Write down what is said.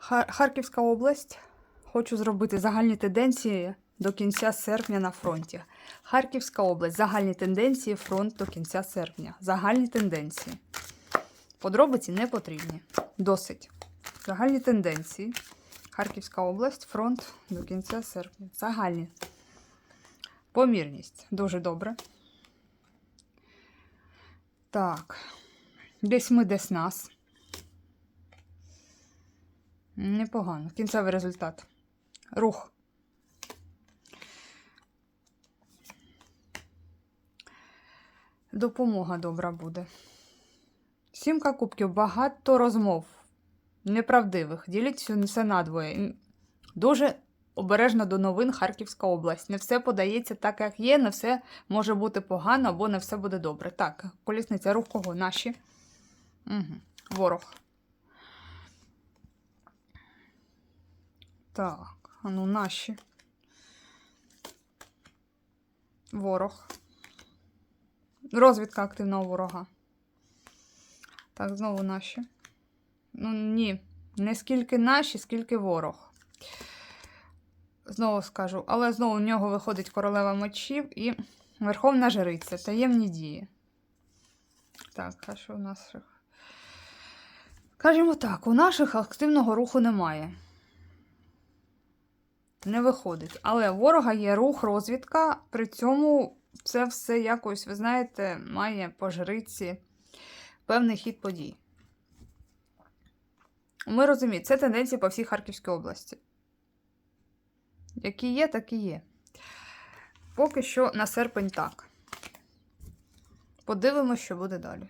Хар- Харківська область. Хочу зробити загальні тенденції до кінця серпня на фронті. Харківська область. Загальні тенденції фронт до кінця серпня. Загальні тенденції. Подробиці не потрібні. Досить. Загальні тенденції. Харківська область, фронт до кінця серпня. Загальні. Помірність. Дуже добре. Так. Десь ми, десь нас. Непогано. Кінцевий результат. Рух. Допомога добра буде. Сімка кубків. Багато розмов. Неправдивих. Діліть все надвоє. Дуже обережно до новин Харківська область. Не все подається так, як є, не все може бути погано, або не все буде добре. Так, колісниця, рух кого? Наші. Угу. Ворог. Так, а ну наші. Ворог. Розвідка активного ворога. Так, знову наші. Ну, ні. Не скільки наші, скільки ворог. Знову скажу, але знову в нього виходить королева мечів і Верховна Жриця. Таємні дії. Так, а що у нас? Кажемо так, у наших активного руху немає. Не виходить. Але ворога є рух, розвідка. При цьому це все якось, ви знаєте, має по жриці певний хід подій. Ми розуміємо, це тенденції по всій Харківській області. Які є, так і є. Поки що на серпень так. Подивимося, що буде далі.